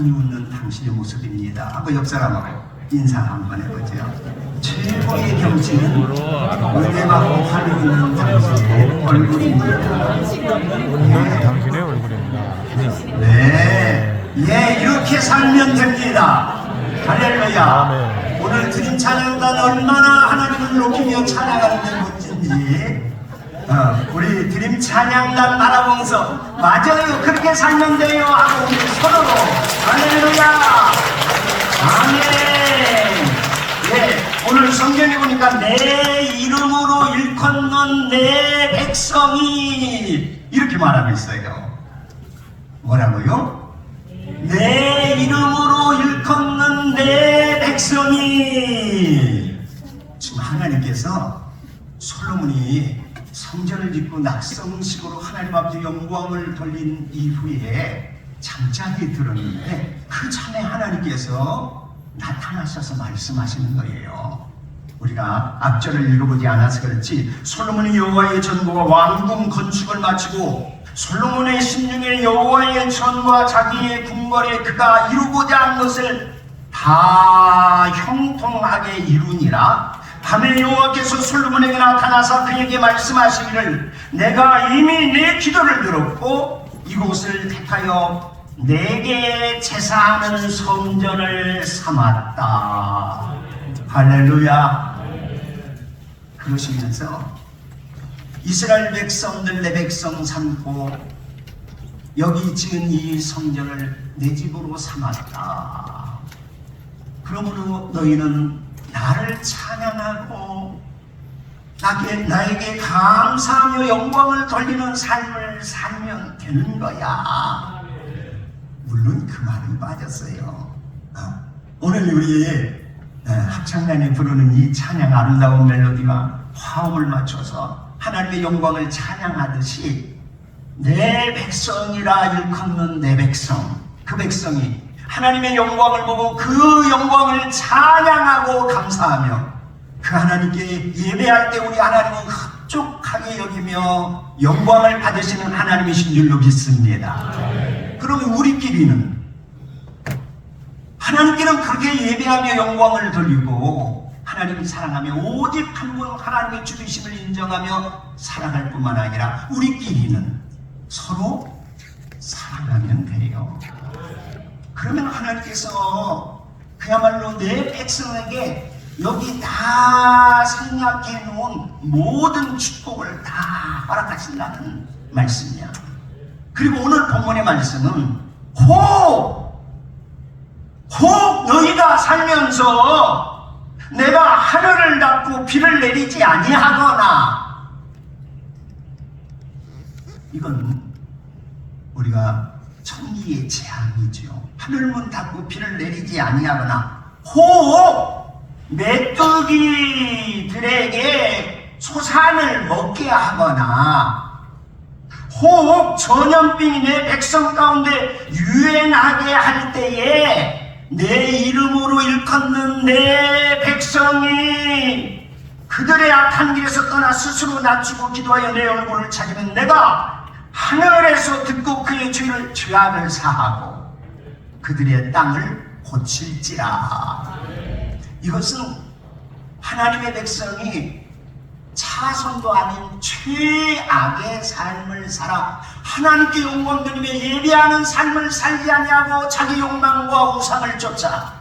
이 웃는 당신의 모습입니다. 하고 옆 사람하고 인사 한번 해보죠. 최고의 경치는 은혜 받고 활있는 당신의 얼굴입니다. 당신의 얼굴입니다. 네, 예, 이렇게 살면 됩니다. 할렐루야. 오늘 드림 찬양단 얼마나 하나님을 높이며 찬양하는 게 멋진지. 어, 우리 드림 찬양단 바라보면서 맞아요. 그렇게 살면 돼요 하고 우리 서로로 할렐루야. 아멘. 예 오늘 성경에 보니까 내 이름으로 일컫는 내 백성이 이렇게 말하고 있어요. 뭐라고요? 내 이름으로 일컫는 내 백성이. 지금 하나님께서 솔로몬이 성전을 짓고 낙성식으로 하나님 앞에 영광을 돌린 이후에 잠자리 들었는데 그 전에 하나님께서 나타나셔서 말씀하시는 거예요. 우리가 앞절을 읽어보지 않아서 그렇지 솔로몬이 여호와의 전과 왕궁 건축을 마치고 솔로몬의 심중에 여호와의 전과 자기의 궁궐에 그가 이루고자 한 것을 다 형통하게 이루니라 밤에 여호와께서 솔로몬에게 나타나사 그에게 말씀하시기를 내가 이미 내 기도를 들었고 이곳을 택하여 내게 제사하는 성전을 삼았다. 할렐루야. 그러시면서 이스라엘 백성들 내 백성 삼고 여기 지은 이 성전을 내 집으로 삼았다. 그러므로 너희는 나를 찬양하고 나게, 나에게 감사하며 영광을 돌리는 삶을 살면 되는 거야. 물론 그 말은 빠졌어요. 어, 오늘 우리 어, 합창단이 부르는 이 찬양 아름다운 멜로디가 화음을 맞춰서 하나님의 영광을 찬양하듯이 내 백성이라 일컫는 내 백성 그 백성이 하나님의 영광을 보고 그 영광을 찬양하고 감사하며 그 하나님께 예배할 때 우리 하나님은 흡족하게 여기며 영광을 받으시는 하나님이신 줄로 믿습니다. 그러면 우리끼리는 하나님께는 그렇게 예배하며 영광을 돌리고 하나님을 사랑하며 오직 한 분 하나님의 주되심을 인정하며 살아갈 뿐만 아니라 우리끼리는 서로 사랑하면 돼요. 그러면 하나님께서 그야말로 내 백성에게 여기 다 생략해 놓은 모든 축복을 다 허락하신다는 말씀이야. 그리고 오늘 본문의 말씀은 혹, 혹 너희가 살면서 내가 하늘을 닫고 비를 내리지 아니하거나 이건 우리가 천리의 재앙이죠. 하늘문 닫고 비를 내리지 아니하거나 혹 메뚜기들에게 소산을 먹게 하거나 혹 전염병이 내 백성 가운데 유행하게 할 때에 내 이름으로 일컫는 내 백성이 그들의 악한 길에서 떠나 스스로 낮추고 기도하여 내 얼굴을 찾으면 내가 하늘에서 듣고 그의 죄를 죄악을 사하고 그들의 땅을 고칠지라. 이것은 하나님의 백성이 차선도 아닌 최악의 삶을 살아 하나님께 영광 드리며 예배하는 삶을 살지 아니하고 자기 욕망과 우상을 쫓아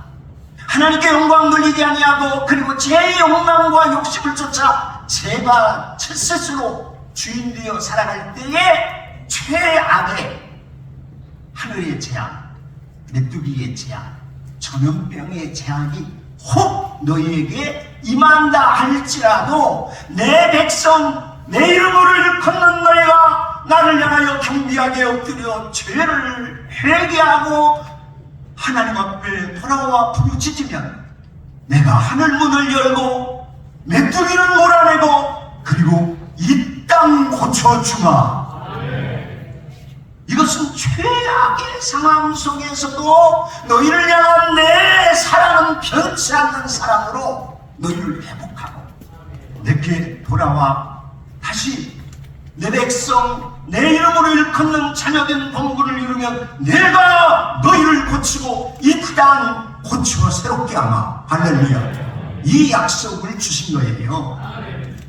하나님께 영광 돌리지 아니하고 그리고 제 욕망과 욕심을 쫓아 제가 제 스스로 주인 되어 살아갈 때에 최악의 하늘의 재앙, 메뚜기의 재앙, 전염병의 재앙이 혹 너희에게 임한다 할지라도 내 백성 내 이름으로 일컫는 너희가 나를 향하여 경비하게 엎드려 죄를 회개하고 하나님 앞에 돌아와 부르짖으면 내가 하늘 문을 열고 메뚜기를 몰아내고 그리고 이 땅 고쳐주마 이것은 최악의 상황 속에서도 너희를 향한 내 사랑은 변치 않는 사랑으로 너희를 회복하고 내게 돌아와 다시 내 백성 내 이름으로 일컫는 자녀된 본군을 이루면 내가 너희를 고치고 이 땅 고쳐 새롭게 하마 할렐루야. 이 약속을 주신 거예요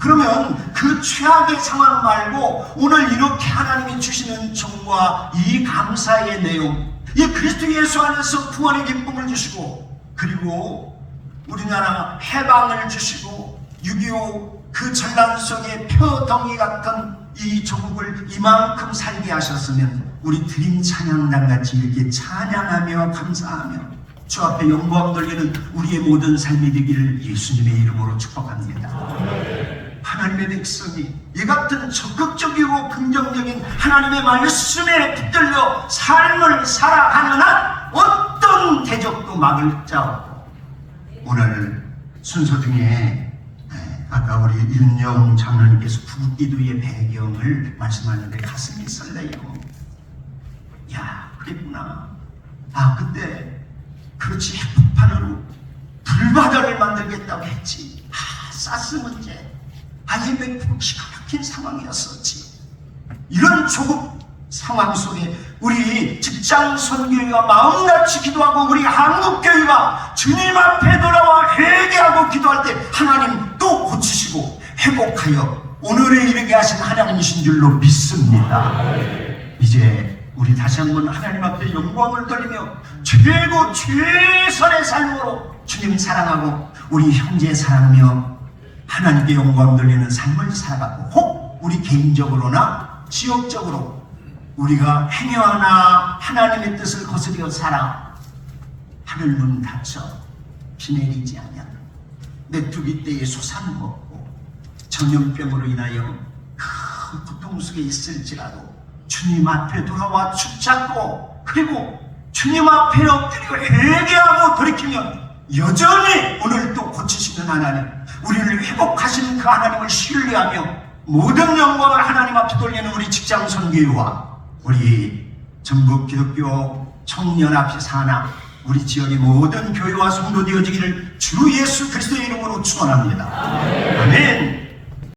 그러면 그 최악의 상황 말고 오늘 이렇게 하나님이 주시는 정과 이 감사의 내용 이 그리스도 예수 안에서 구원의 기쁨을 주시고 그리고 우리나라 해방을 주시고 6.25그 전란 속에 표덩이 같은 이 조국을 이만큼 살게 하셨으면 우리 드림 찬양단 같이 이렇게 찬양하며 감사하며 주 앞에 영광 돌리는 우리의 모든 삶이 되기를 예수님의 이름으로 축복합니다. 하나님의 백성이 이 같은 적극적이고 긍정적인 하나님의 말씀에 붙들려 삶을 살아가는 한 어떤 대적도 막을 자 오늘 순서 중에 에, 아까 우리 윤영 장로님께서 부기도의 배경을 말씀하는데 가슴이 설레요. 야 그랬구나. 아 그때 그렇지 핵폭탄으로 불바다를 만들겠다고 했지. 아 사스 문제. IMF 기가 막힌 상황이었었지. 이런 조급 상황 속에 우리 직장 선교회가 마음같이 기도하고 우리 한국교회가 주님 앞에 돌아와 회개하고 기도할 때 하나님 또 고치시고 회복하여 오늘에 이르게 하신 하나님이신 줄로 믿습니다. 이제 우리 다시 한번 하나님 앞에 영광을 돌리며 최고 최선의 삶으로 주님 사랑하고 우리 형제 사랑하며 하나님께 영광 돌리는 삶을 살아가고 혹 우리 개인적으로나 지역적으로 우리가 행여하나 하나님의 뜻을 거스려 살아 하늘 문 닫혀 비 내리지 않냐 메뚜기 떼에 소산 먹고 전염병으로 인하여 큰 고통 속에 있을지라도 주님 앞에 돌아와 축잡고 그리고 주님 앞에 엎드리고 회개하고 돌이키면 여전히 오늘 또 고치시는 하나님 우리를 회복하시는 그 하나님을 신뢰하며 모든 영광을 하나님 앞에 돌리는 우리 직장 선교와 우리 전국 기독교 청년 앞에 사나 우리 지역의 모든 교회와 성도 되어지기를 주 예수 그리스도의 이름으로 축원합니다. 아멘.